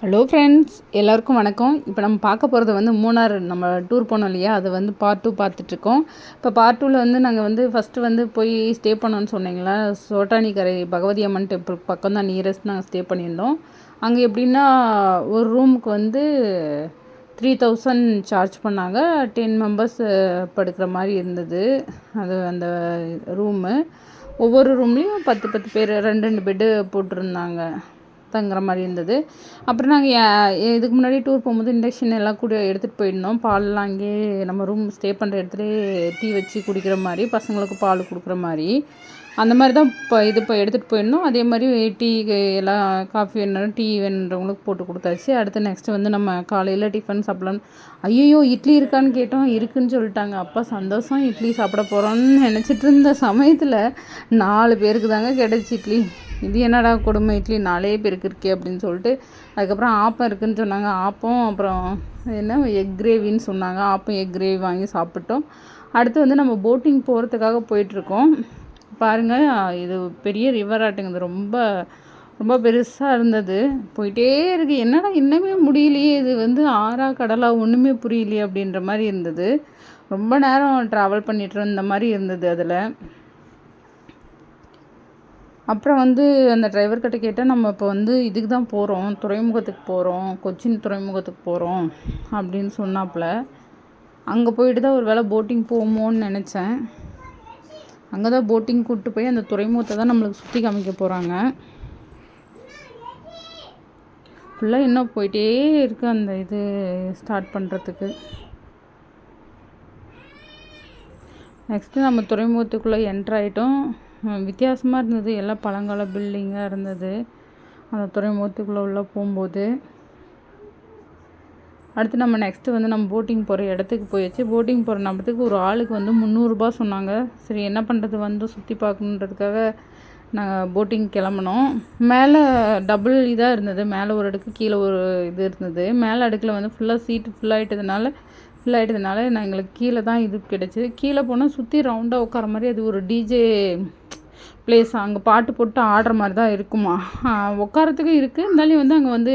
Hello friends எல்லாருக்கும் வணக்கம். இப்போ நம்ம பார்க்க போகிறது வந்து மூணார் நம்ம டூர் போனோம் இல்லையா? அதை வந்து பார்ட் டூ பார்த்துட்ருக்கோம். இப்போ பார்ட் டூவில் வந்து நாங்கள் வந்து ஃபஸ்ட்டு வந்து போய் ஸ்டே பண்ணோன்னு சொன்னீங்களா? சோட்டானிக்கரை பகவதி அம்மன் டெம்பிள் பக்கம் தான் நியரஸ்ட் நாங்கள் ஸ்டே பண்ணியிருந்தோம். அங்கே எப்படின்னா ஒரு ரூமுக்கு வந்து த்ரீ தௌசண்ட் சார்ஜ் பண்ணாங்க. டென் மெம்பர்ஸ் படுக்கிற மாதிரி இருந்தது. அது அந்த ரூமு ஒவ்வொரு ரூம்லேயும் பத்து பத்து பேர் ரெண்டு ரெண்டு பெட்டு போட்டிருந்தாங்க. தங்குற மாதிரி இருந்தது. அப்புறம் நாங்கள் இதுக்கு முன்னாடி டூர் போகும்போது இண்டக்ஷன் எல்லாம் கூட எடுத்துகிட்டு போயிருந்தோம். பால்லாம் அங்கேயே நம்ம ரூம் ஸ்டே பண்ணுற இடத்துலையே டீ வச்சு குடிக்கிற மாதிரி பசங்களுக்கு பால் கொடுக்குற மாதிரி. அந்த மாதிரி தான் இப்போ இது இப்போ எடுத்துகிட்டு போயிடணும். அதே மாதிரி டீ எல்லாம் காஃபி வேணும் டீ வேணுன்றவங்களுக்கு போட்டு கொடுத்தாச்சு. அடுத்து நெக்ஸ்ட்டு வந்து நம்ம காலையில் டிஃபன் சாப்பிட்லான்னு ஐயோ இட்லி இருக்கான்னு கேட்டோம். இருக்குன்னு சொல்லிட்டாங்க. அப்பா சந்தோஷம். இட்லி சாப்பிட போகிறோன்னு நினச்சிட்டு இருந்த சமயத்தில் நாலு பேருக்கு தாங்க கிடச்சி இட்லி. இது என்னடா கொடுமை? இட்லி நாலே பேருக்கு இருக்கே அப்படின்னு சொல்லிட்டு அதுக்கப்புறம் ஆப்பம் இருக்குதுன்னு சொன்னாங்க. ஆப்பம் அப்புறம் என்ன? எக் கிரேவின்னு சொன்னாங்க. ஆப்பம் எக் கிரேவி வாங்கி சாப்பிட்டோம். அடுத்து வந்து நம்ம போட்டிங் போகிறதுக்காக போயிட்டுருக்கோம் பாருங்கள் இது பெரிய ரிவர் ரொம்ப ரொம்ப பெருசாக இருந்தது. போயிட்டே இருக்குது என்னடா இன்னுமே முடியலையே. இது வந்து ஆறா கடலா ஒன்றுமே புரியலையே அப்படின்ற மாதிரி இருந்தது. ரொம்ப நேரம் ட்ராவல் பண்ணிட்டு இருந்த மாதிரி இருந்தது அதில். அப்புறம் வந்து அந்த டிரைவர்கிட்ட கேட்டால் நம்ம இப்போ வந்து இதுக்கு தான் போகிறோம் துறைமுகத்துக்கு போகிறோம் கொச்சின் துறைமுகத்துக்கு போகிறோம் அப்படின்னு சொன்னாப்புல. அங்கே போயிட்டு தான் ஒரு வேளை போட்டிங் போமோன்னு நினச்சேன். அங்கே தான் போட்டிங் கூப்பிட்டு போய் அந்த துறைமுகத்தை தான் நம்மளுக்கு சுற்றி காமிக்க போகிறாங்க ஃபுல்லாக இன்னும் போயிட்டே இருக்குது அந்த இது ஸ்டார்ட் பண்ணுறதுக்கு நெக்ஸ்ட்டு நம்ம துறைமுகத்துக்குள்ளே என்ட்ராயிட்டோம் வித்தியாசமாக இருந்தது. எல்லாம் பழங்கால பில்டிங்காக இருந்தது. அந்த துறைமுகத்துக்குள்ளே உள்ளே போகும்போது. அடுத்து நம்ம நெக்ஸ்ட்டு வந்து நம்ம போட்டிங் போகிற இடத்துக்கு போயாச்சு. போட்டிங் போகிற நம்பத்துக்கு ஒரு ஆளுக்கு வந்து முந்நூறுரூபா சொன்னாங்க. சரி என்ன பண்ணுறது வந்து சுற்றி பார்க்கணுன்றதுக்காக நாங்கள் போட்டிங் கிளம்புனோம். மேலே டபுள் இதாக இருந்தது. மேலே ஒரு அடுக்கு கீழே ஒரு இது இருந்தது. மேலே அடுக்கில் வந்து ஃபுல்லாக சீட்டு ஃபுல்லாகிட்டதுனால ஃபுல்லாகிட்டதுனால நான் எங்களுக்கு கீழே தான் இது கிடச்சிது. கீழே போனால் சுற்றி ரவுண்டாக உட்கார மாதிரி அது ஒரு டிஜே பிளேஸ் அங்கே பாட்டு போட்டு ஆடுற மாதிரி தான் இருக்குமா? உட்காரத்துக்கு இருக்குது இருந்தாலும் வந்து அங்கே வந்து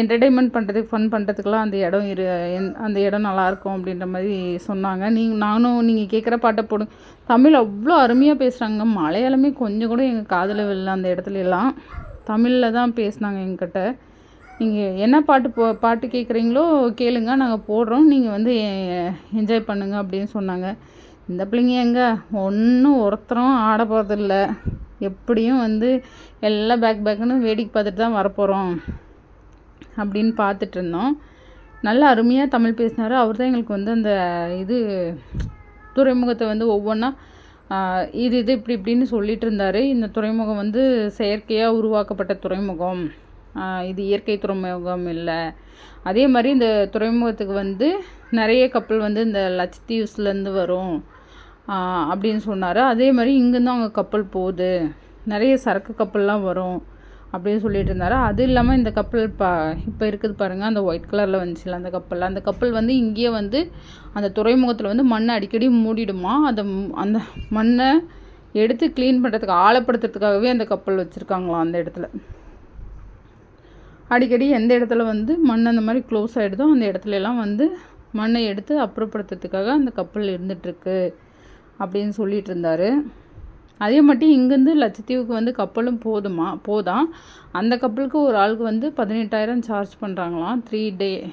என்டர்டெயின்மெண்ட் பண்ணுறதுக்கு ஃபன் பண்ணுறதுக்குலாம் அந்த இடம் இரு அந்த இடம் நல்லாயிருக்கும் அப்படின்ற மாதிரி சொன்னாங்க. நீங்கள் நானும் நீங்கள் கேட்குற பாட்டை போடு. தமிழ் அவ்வளோ அருமையாக பேசுகிறாங்க மலையாளமே கொஞ்சம் கூட எங்கள் காதில் வில்ல அந்த இடத்துல எல்லாம். தமிழில் தான் பேசினாங்க எங்கிட்ட நீங்கள் என்ன பாட்டு போ பாட்டு கேட்குறீங்களோ கேளுங்க. நாங்கள் போடுறோம். நீங்கள் வந்து என்ஜாய் பண்ணுங்கள் அப்படின்னு சொன்னாங்க. இந்த பிள்ளைங்க எங்கே? ஒன்றும் ஒருத்தரும் ஆட போகிறதில்ல எப்படியும் வந்து எல்லாம் பேக் பேக்குன்னு வேடிக்கை பார்த்துட்டு தான் வரப்போகிறோம் அப்படின்னு பார்த்துட்டு இருந்தோம் நல்லா அருமையாக தமிழ் பேசினார். அவர் தான் எங்களுக்கு வந்து அந்த இது துறைமுகத்தை வந்து ஒவ்வொன்றா இது இது இப்படி இப்படின்னு சொல்லிட்டு இருந்தார் இந்த துறைமுகம் வந்து செயற்கையாக உருவாக்கப்பட்ட துறைமுகம். இது இயற்கை துறைமுகம் இல்லை. அதே மாதிரி இந்த துறைமுகத்துக்கு வந்து நிறைய கப்பல் வந்து இந்த லட்சத்தீவ்ஸ்லேருந்து வரும். அப்படின்னு சொன்னார். அதே மாதிரி இங்கேருந்து அவங்க கப்பல் போகுது. நிறைய சரக்கு கப்பல்லாம் வரும். அப்படின்னு சொல்லிட்டு இருந்தார் அது இல்லாமல் இந்த கப்பல் பா இப்போ இருக்குது பாருங்கள் அந்த ஒயிட் கலரில் வந்துச்சுல அந்த கப்பல் அந்த கப்பல் வந்து இங்கேயே வந்து அந்த துறைமுகத்தில் வந்து மண்ணை அடிக்கடி மூடிடுமா? அந்த அந்த மண்ணை எடுத்து க்ளீன் பண்ணுறதுக்கு ஆழப்படுத்துறதுக்காகவே அந்த கப்பல் வச்சுருக்காங்களாம் அந்த இடத்துல? அடிக்கடி எந்த இடத்துல வந்து மண் அந்த மாதிரி க்ளோஸ் ஆகிடுதோ அந்த இடத்துலலாம் வந்து மண்ணை எடுத்து அப்புறப்படுத்துறதுக்காக அந்த கப்பல் இருந்துகிட்ருக்கு அப்படின்னு சொல்லிகிட்டு இருந்தார் அதே மட்டும் இங்கேருந்து லட்சத்தீவுக்கு வந்து கப்பலும் போதுமா போதான் அந்த கப்பலுக்கு ஒரு ஆளுக்கு வந்து பதினெட்டாயிரம் சார்ஜ் பண்ணுறாங்களாம் த்ரீ டே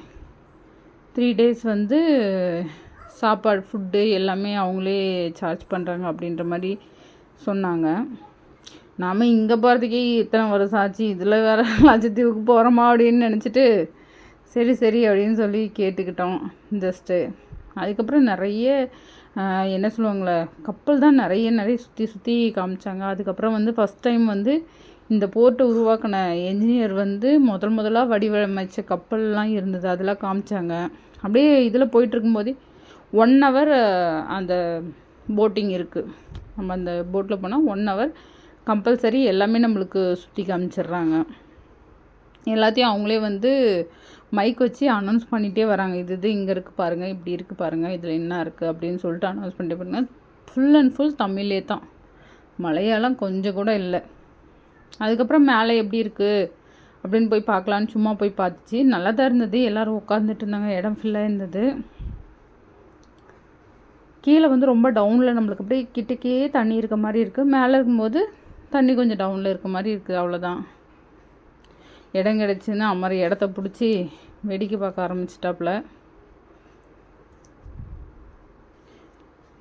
த்ரீ டேஸ் வந்து சாப்பாடு ஃபுட்டு எல்லாமே அவங்களே சார்ஜ் பண்ணுறாங்க அப்படின்ற மாதிரி சொன்னாங்க. நாம் இங்கே போகிறதுக்கே இத்தனை வருஷம் ஆச்சு இதில் வேறு லட்சத்தீவுக்கு போகிறோமா அப்படின்னு நினச்சிட்டு சரி சரி அப்படின்னு சொல்லி கேட்டுக்கிட்டோம் ஜஸ்ட்டு அதுக்கப்புறம் நிறைய என்ன சொல்லுவாங்களே கப்பல் தான் நிறைய நிறைய சுற்றி சுற்றி காமிச்சாங்க. அதுக்கப்புறம் வந்து ஃபஸ்ட் டைம் வந்து இந்த போர்ட்டை உருவாக்கின என்ஜினியர் வந்து முதல் முதலாக வடிவமைச்ச கப்பல்லாம் இருந்தது. அதெல்லாம் காமிச்சாங்க. அப்படியே இதில் போயிட்டுருக்கும்போதே ஒன் ஹவர் அந்த போட்டிங் இருக்குது நம்ம அந்த போட்டில் போனால் ஒன் ஹவர் கம்பல்சரி எல்லாமே நம்மளுக்கு சுற்றி காமிச்சிடுறாங்க. எல்லாத்தையும் அவங்களே வந்து மைக் வச்சு அனௌன்ஸ் பண்ணிகிட்டே வராங்க. இது இது இங்கே இருக்குது பாருங்கள் இப்படி இருக்குது பாருங்கள் இதில் என்ன இருக்குது அப்படின்னு சொல்லிட்டு அனௌன்ஸ் பண்ணிட்டே பாருங்கள் ஃபுல் அண்ட் ஃபுல் தமிழே தான். மலையாளம் கொஞ்சம் கூட இல்லை. அதுக்கப்புறம் மேலே எப்படி இருக்குது அப்படின்னு போய் பார்க்கலான்னு சும்மா போய் பார்த்துச்சு. நல்லா தான் இருந்தது. எல்லோரும் உட்காந்துட்டு இருந்தாங்க. இடம் ஃபுல்லாக இருந்தது. கீழே வந்து ரொம்ப டவுனில் நம்மளுக்கு அப்படியே கிட்டக்கே தண்ணி இருக்க மாதிரி இருக்குது மேலே இருக்கும்போது தண்ணி கொஞ்சம் டவுனில் இருக்க மாதிரி இருக்குது அவ்வளோதான் இடம் கிடச்சின்னா அம்மாரி இடத்த பிடிச்சி வேடிக்கை பார்க்க ஆரம்பிச்சிட்டாப்புல.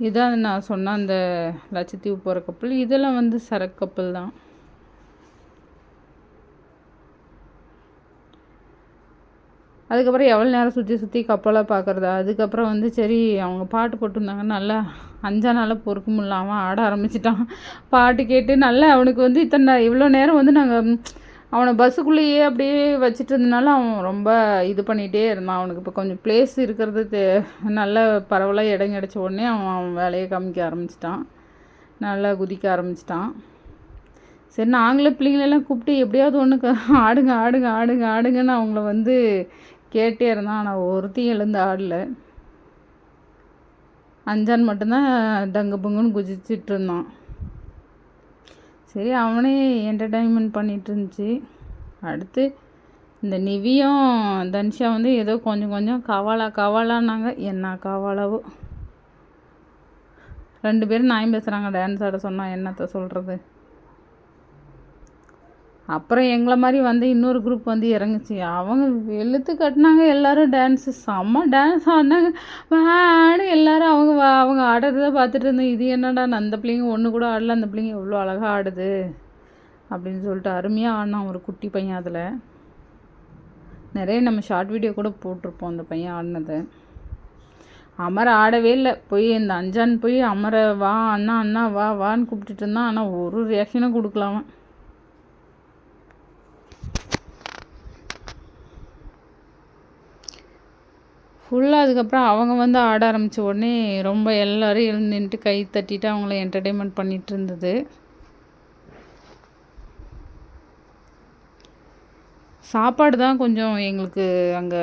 இதான் நான் சொன்ன அந்த லட்சத்தீவு போகிற கப்பல். இதெல்லாம் வந்து சரக்கு கப்பல் தான். அதுக்கப்புறம் எவ்வளோ நேரம் சுற்றி சுற்றி கப்பலை பார்க்குறதா அதுக்கப்புறம் வந்து சரி அவங்க பாட்டு போட்டிருந்தாங்க. நல்லா அஞ்சா நாளாக பொறுக்க முடியலாமல் ஆட ஆரம்பிச்சிட்டான். பாட்டு கேட்டு நல்லா அவனுக்கு வந்து இத்தனை இவ்வளோ நேரம் வந்து நாங்கள் அவனை பஸ்ஸுக்குள்ளேயே அப்படியே வச்சுட்டு இருந்தனால அவன் ரொம்ப இது பண்ணிகிட்டே இருந்தான். அவனுக்கு இப்போ கொஞ்சம் பிளேஸ் இருக்கிறது தே நல்ல பரவலாக இடம் கிடச்ச உடனே அவன் அவன் வேலையை காமிக்க ஆரம்பிச்சிட்டான். நல்லா குதிக்க ஆரம்பிச்சிட்டான். சரி நாங்களே பிள்ளைங்களெல்லாம் கூப்பிட்டு எப்படியாவது ஒன்று ஆடுங்க ஆடுங்க ஆடுங்க ஆடுங்கன்னு அவங்கள வந்து கேட்டே இருந்தான். ஆனால் ஒருத்தையும் எழுந்து ஆடல. அஞ்சான் மட்டும்தான் டங்கு பொங்குன்னு குதிச்சிட்டு இருந்தான் சரி அவனே என்டர்டைன்மெண்ட் பண்ணிகிட்டு இருந்துச்சு அடுத்து இந்த நிவியும் தனிஷா வந்து ஏதோ கொஞ்சம் கொஞ்சம் கவாலா கவாலான்னாங்க. என்ன கவாலாவோ. ரெண்டு பேரும் நாயம் பேசுகிறாங்க டான்ஸ் ஆட சொன்னால் என்னத்தை சொல்கிறது அப்புறம் எங்களை மாதிரி வந்து இன்னொரு குரூப் வந்து இறங்குச்சு. அவங்க வெளுத்து கட்டினாங்க எல்லோரும் டான்ஸு செம்ம டான்ஸ் ஆடினாங்க. ஆடு எல்லோரும் அவங்க அவங்க ஆடுறத பார்த்துட்டு இருந்தோம். இது என்னடா அந்த பிள்ளைங்க ஒன்று கூட ஆடல அந்த பிள்ளைங்க எவ்வளோ அழகாக ஆடுது அப்படின்னு சொல்லிட்டு அருமையாக ஆடினான் ஒரு குட்டி பையன் அதில். நிறைய நம்ம ஷார்ட் வீடியோ கூட போட்டிருப்போம் அந்த பையன் ஆடினதை. அமர ஆடவே இல்லை. போய் இந்த அஞ்சான் போய் அமர வா அண்ணா அண்ணா வா வான்னு கூப்பிட்டுட்டு இருந்தான். ஆனால் ஒரு ரியாக்ஷனும் கொடுக்கலாமா ஃபுல்லாக அதுக்கப்புறம் அவங்க வந்து ஆட ஆரம்பித்த உடனே ரொம்ப எல்லோரும் எழுந்து நின்றுட்டு கை தட்டிட்டு அவங்கள என்டர்டெயின்மெண்ட் பண்ணிகிட்டு இருந்தது. சாப்பாடு தான் கொஞ்சம் எங்களுக்கு அங்கே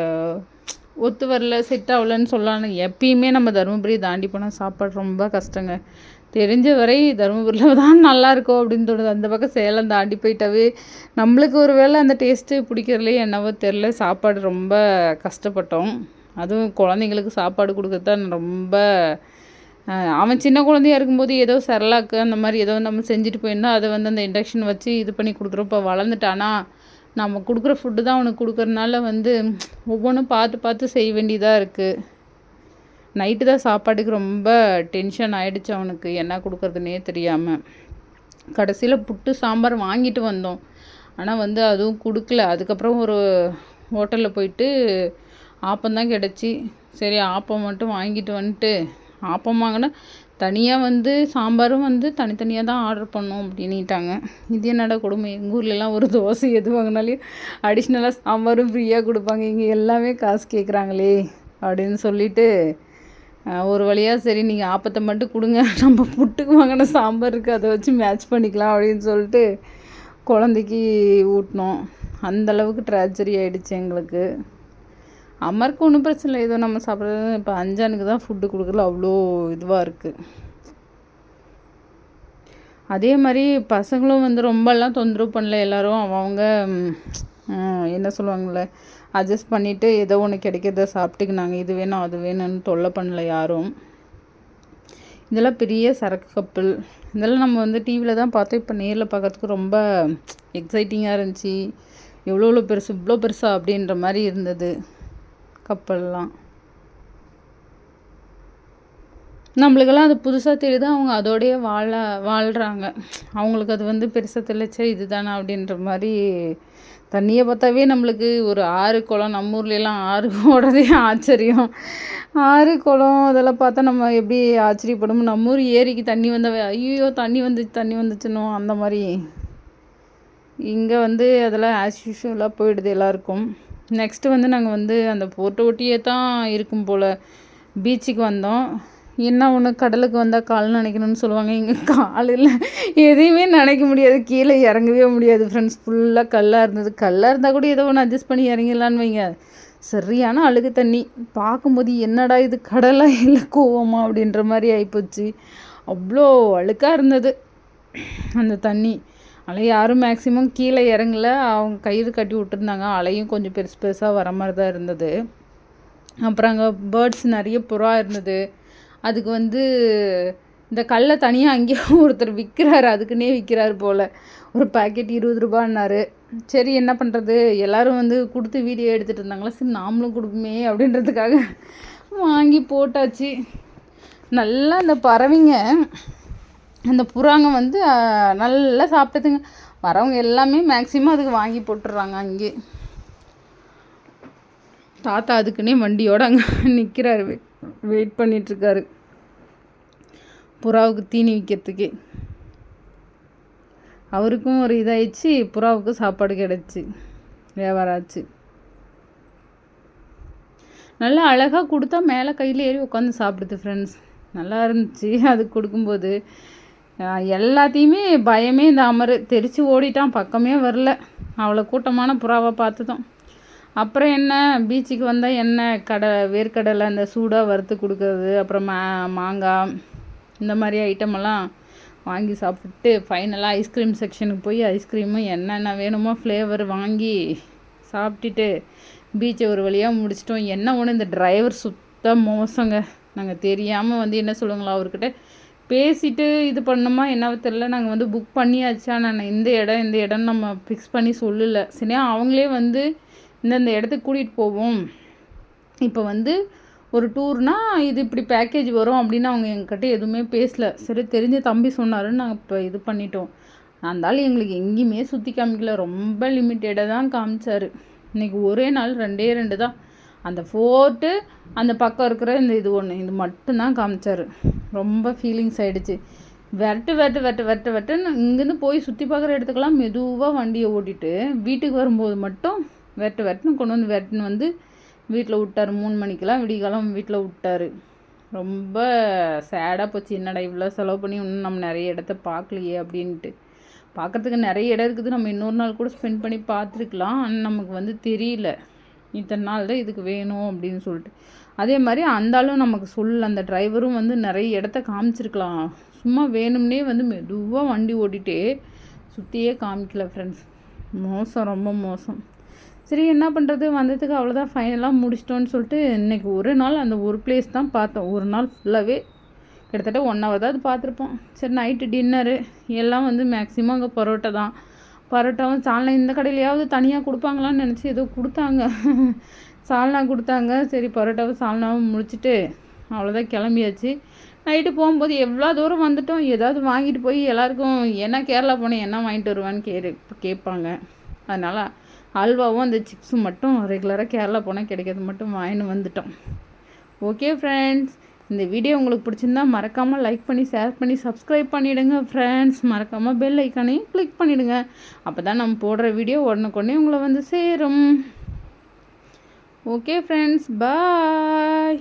ஒத்து வரல செட் ஆகலன்னு சொல்லலாம் எப்பயுமே நம்ம தருமபுரி தாண்டி போனால் சாப்பாடு ரொம்ப கஷ்டங்க. தெரிஞ்ச வரை தருமபுரியில் தான் நல்லா இருக்கும் அப்படின்னு தோணுது. அந்த பக்கம் சேலம் தாண்டி போயிட்டாவே நம்மளுக்கு ஒரு வேளை அந்த டேஸ்ட்டு பிடிக்கிறதுலே என்னவோ தெரில சாப்பாடு ரொம்ப கஷ்டப்பட்டோம். அதுவும் குழந்தைங்களுக்கு சாப்பாடு கொடுக்கறது தான் ரொம்ப அவன் சின்ன குழந்தையா இருக்கும்போது ஏதோ செரலாக்கு அந்த மாதிரி ஏதோ நம்ம செஞ்சுட்டு போயிருந்தோம் அதை வந்து அந்த இண்டக்ஷன் வச்சு இது பண்ணி கொடுக்குறோம். இப்போ வளர்ந்துட்டானா நம்ம கொடுக்குற ஃபுட்டு தான் அவனுக்கு கொடுக்குறனால வந்து ஒவ்வொன்றும் பார்த்து பார்த்து செய்ய வேண்டியதாக இருக்குது நைட்டு தான் சாப்பாட்டுக்கு ரொம்ப டென்ஷன் ஆகிடுச்சு அவனுக்கு. என்ன கொடுக்குறதுனே தெரியாமல் கடைசியில் புட்டு சாம்பார் வாங்கிட்டு வந்தோம். ஆனால் வந்து அதுவும் கொடுக்கல. அதுக்கப்புறம் ஒரு ஹோட்டலில் போயிட்டு ஆப்பம் தான் கிடச்சி. சரி ஆப்பம் மட்டும் வாங்கிட்டு வந்துட்டு ஆப்பம் வாங்கினா தனியாக வந்து சாம்பாரும் வந்து தனித்தனியாக தான் ஆர்டர் பண்ணோம் அப்படின்னுட்டாங்க. இது என்னடா கொடுமை? எங்கள் ஊர்லலாம் ஒரு தோசை எது வாங்கினாலே அடிஷ்னலாக சாம்பாரும் ஃப்ரீயாக கொடுப்பாங்க. இங்கே எல்லாமே காசு கேட்குறாங்களே அப்படின்னு சொல்லிட்டு ஒரு வழியாக சரி நீங்கள் ஆப்பத்தை மட்டும் கொடுங்க. நம்ம புட்டுக்கு வாங்கின சாம்பார் இருக்குது அதை வச்சு மேட்ச் பண்ணிக்கலாம் அப்படின்னு சொல்லிட்டு குழந்தைக்கு ஊட்டினோம். அந்தளவுக்கு ட்ராஜரி ஆகிடுச்சு எங்களுக்கு. அம்மாருக்கு ஒன்றும் பிரச்சனை இல்லை. ஏதோ நம்ம சாப்பிட்றது இப்போ அஞ்சானுக்கு தான் ஃபுட்டு கொடுக்குறது அவ்வளோ இதுவாக இருக்குது அதே மாதிரி பசங்களும் வந்து ரொம்பலாம் தொந்தரவு பண்ணல. எல்லோரும் அவங்க என்ன சொல்லுவாங்கள்ல அட்ஜஸ்ட் பண்ணிவிட்டு ஏதோ ஒன்று கிடைக்கிறத சாப்பிட்டுக்கினாங்க. இது வேணும் அது வேணும்னு தொல்லை பண்ணல யாரும். இதெல்லாம் பெரிய சரக்கு கப்பல். இதெல்லாம் நம்ம வந்து டிவியில் தான் பார்த்தோம். இப்போ நேரில் பார்க்கறதுக்கு ரொம்ப எக்ஸைட்டிங்காக இருந்துச்சு. எவ்வளோ எவ்வளோ பெருசு இவ்வளோ பெருசா அப்படின்ற மாதிரி இருந்தது. கப்பல்லாம். நம்மளுக்கெல்லாம் அது புதுசாக தெரியுது அவங்க அதோடையே வாழ வாழ்கிறாங்க அவங்களுக்கு அது வந்து பெருசாக தெளிச்சா இது தானே அப்படின்ற மாதிரி தண்ணியை பார்த்தாவே நம்மளுக்கு ஒரு ஆறு குளம் நம்ம ஊர்லெலாம் ஆறு ஓடுறதே ஆச்சரியம். ஆறு குளம் அதெல்லாம் பார்த்தா நம்ம எப்படி ஆச்சரியப்படும் நம்ம ஊர் ஏரிக்கு தண்ணி வந்தாவே ஐயோ தண்ணி வந்துச்சு தண்ணி வந்துச்சுன்னோ அந்த மாதிரி. இங்கே வந்து அதெல்லாம் ஆஸ் யூஷுவலாக போயிடுது எல்லாருக்கும். நெக்ஸ்ட்டு வந்து நாங்கள் வந்து அந்த போட்டோ ஒட்டியே தான் இருக்கும் போல் பீச்சுக்கு வந்தோம். என்ன ஒன்று கடலுக்கு வந்தால் கால் நினைக்கணும்னு சொல்லுவாங்க. இங்கே காலையில் எதையுமே நினைக்க முடியாது. கீழே இறங்கவே முடியாது ஃப்ரெண்ட்ஸ் ஃபுல்லாக கல்லாக இருந்தது. கல்லாக இருந்தால் கூட ஏதோ ஒன்று அட்ஜஸ்ட் பண்ணி இறங்கிடலான்னு வைங்க. சரியான அழுகு தண்ணி. பார்க்கும்போது என்னடா இது கடலாக இல்லை கோவமா அப்படின்ற மாதிரி ஆகிப்போச்சு அவ்வளோ அழுக்காக இருந்தது. அந்த தண்ணி. அலை யாரும் மேக்ஸிமம் கீழே இறங்கல. அவங்க கயிறு கட்டி விட்டுருந்தாங்க. அலையும் கொஞ்சம் பெருசு பெருசாக வர மாதிரி தான் இருந்தது. அப்புறம் அங்கே பேர்ட்ஸ் நிறைய புறா இருந்தது. அதுக்கு வந்து இந்த கல்லை தனியாக அங்கேயே ஒருத்தர் விற்கிறாரு அதுக்குன்னே விற்கிறாரு போல். ஒரு பேக்கெட் இருபது ரூபான்னாரு. சரி என்ன பண்ணுறது எல்லோரும் வந்து கொடுத்து வீடியோ எடுத்துகிட்டு இருந்தாங்களா? சரி நாமளும் கொடுப்போமே அப்படின்றதுக்காக வாங்கி போட்டாச்சு. நல்லா அந்த பறவைங்க. அந்த புறாங்க வந்து நல்லா சாப்பிட்டதுங்க. வரவங்க எல்லாமே மேக்ஸிமம் அதுக்கு வாங்கி போட்டுடுறாங்க அங்கே தாத்தா அதுக்குன்னே வண்டியோடு அங்கே நிற்கிறாரு வெயிட் பண்ணிகிட்ருக்காரு புறாவுக்கு தீனி விற்கிறதுக்கே அவருக்கும் ஒரு இதாகிடுச்சு புறாவுக்கு சாப்பாடு கிடச்சி. வியாபாராச்சு. நல்லா அழகாக கொடுத்தா மேலே கையில் ஏறி உட்காந்து சாப்பிடுது ஃப்ரெண்ட்ஸ் நல்லா இருந்துச்சு. அது கொடுக்கும்போது எல்லாத்தையுமே பயமே இந்த அமர். தெரித்து ஓடிட்டான் பக்கமே வரல. அவ்வளோ கூட்டமான புறாவை பார்த்ததும் அப்புறம் என்ன? பீச்சுக்கு வந்தால் என்ன? கடை வேர்க்கடலை அந்த சூடாக வறுத்து கொடுக்கறது அப்புறம் மா மாங்காய் இந்த மாதிரி ஐட்டமெல்லாம் வாங்கி சாப்பிட்டு ஃபைனலாக ஐஸ்கிரீம் செக்ஷனுக்கு போய் ஐஸ்கிரீமு என்னென்ன வேணுமோ ஃப்ளேவர் வாங்கி சாப்பிட்டுட்டு பீச்சை ஒரு வழியாக முடிச்சிட்டோம். என்ன ஒன்று இந்த டிரைவர் சுத்த மோசங்க. நாங்கள் தெரியாமல் வந்து என்ன சொல்லுங்களா? அவர்கிட்ட பேசிட்டு இது பண்ணோமா என்ன தெரில நாங்கள் வந்து புக் பண்ணியாச்சா. நான் இந்த இடம் இந்த இடம் நம்ம ஃபிக்ஸ் பண்ணி சொல்லலை. சரியா அவங்களே வந்து இந்தந்த இடத்துக்கு கூட்டிகிட்டு போவோம். இப்போ வந்து ஒரு டூர்னால் இது இப்படி பேக்கேஜ் வரும் அப்படின்னு அவங்க எங்ககிட்ட எதுவுமே பேசலை. சரி தெரிஞ்ச தம்பி சொன்னாருன்னு நாங்கள் இப்போ இது பண்ணிட்டோம். அந்தாலும் எங்களுக்கு எங்கேயுமே சுற்றி காமிக்கல. ரொம்ப லிமிட்டடாக தான் காமிச்சார். இன்றைக்கி ஒரே நாள் ரெண்டே ரெண்டு தான். அந்த ஃபோர்ட்டு அந்த பக்கம் இருக்கிற இந்த இது ஒன்று இது மட்டும்தான் காமிச்சார். ரொம்ப ஃபீலிங்ஸ் ஆகிடுச்சு விரட்டு விரட்டு விரட்டு விரட்டு விரட்டுன்னு இங்கேருந்து போய் சுற்றி பார்க்குற இடத்துக்கெல்லாம் மெதுவாக வண்டியை ஓட்டிட்டு வீட்டுக்கு வரும்போது மட்டும் விரட்டு விரட்டுன்னு கொண்டு வந்து விரட்டுன்னு வந்து வீட்டில் விட்டார். மூணு மணிக்கெலாம் விடிகாலம் வீட்டில் விட்டார். ரொம்ப சேடாக போச்சு. என்னடா இவ்வளோ செலவு பண்ணி இன்னும் நம்ம நிறைய இடத்த பார்க்கலையே அப்படின்ட்டு. பார்க்குறதுக்கு நிறைய இடம் இருக்குது. நம்ம இன்னொரு நாள் கூட ஸ்பெண்ட் பண்ணி பார்த்துருக்கலாம். ஆனால் நமக்கு வந்து தெரியல. இத்தனை நாள் தான் இதுக்கு வேணும் அப்படின்னு சொல்லிட்டு. அதே மாதிரி அந்தாலும் நமக்கு சொல்ல அந்த டிரைவரும் வந்து நிறைய இடத்த காமிச்சிருக்கலாம். சும்மா வேணும்னே வந்து மெதுவாக வண்டி ஓட்டிகிட்டே சுற்றியே காமிக்கல ஃப்ரெண்ட்ஸ் மோசம் ரொம்ப மோசம். சரி என்ன பண்ணுறது வந்ததுக்கு அவ்வளோதான் ஃபைனலாக முடிச்சிட்டோன்னு சொல்லிட்டு இன்றைக்கி ஒரு நாள் அந்த ஒரு பிளேஸ் தான் பார்த்தோம். ஒரு நாள் ஃபுல்லாகவே கிட்டத்தட்ட ஒன் ஹவர் தான் அது பார்த்துருப்போம். சரி நைட்டு டின்னரு எல்லாம் வந்து மேக்ஸிமம் அங்கே பரோட்டா தான். பரோட்டாவும் சால்னா இந்த கடையிலையாவது தனியாக கொடுப்பாங்களான்னு நினச்சி ஏதோ கொடுத்தாங்க. சால்னா கொடுத்தாங்க. சரி பரோட்டாவும் சால்னாவும் முடிச்சுட்டு அவ்வளோதான் கிளம்பியாச்சு. நைட்டு போகும்போது எவ்வளோ தூரம் வந்துட்டோம். ஏதாவது வாங்கிட்டு போய் எல்லாருக்கும் என்ன கேரளா போனேன் என்ன வாங்கிட்டு வருவான்னு கே கேட்பாங்க. அதனால் அல்வாவும் அந்த சிப்ஸும் மட்டும் ரெகுலராக கேரளா போனால் கிடைக்கிறது மட்டும் வாங்கிட்டு வந்துட்டோம். ஓகே ஃப்ரெண்ட்ஸ் இந்த வீடியோ உங்களுக்கு பிடிச்சிருந்தா மறக்காமல் லைக் பண்ணி ஷேர் பண்ணி சப்ஸ்கிரைப் பண்ணிவிடுங்க ஃப்ரெண்ட்ஸ் மறக்காமல் பெல் ஐக்கானையும் கிளிக் பண்ணிவிடுங்க அப்போ தான் நம்ம போடுற வீடியோ உடனுக்குடனே உங்களை வந்து சேரும். Okay friends bye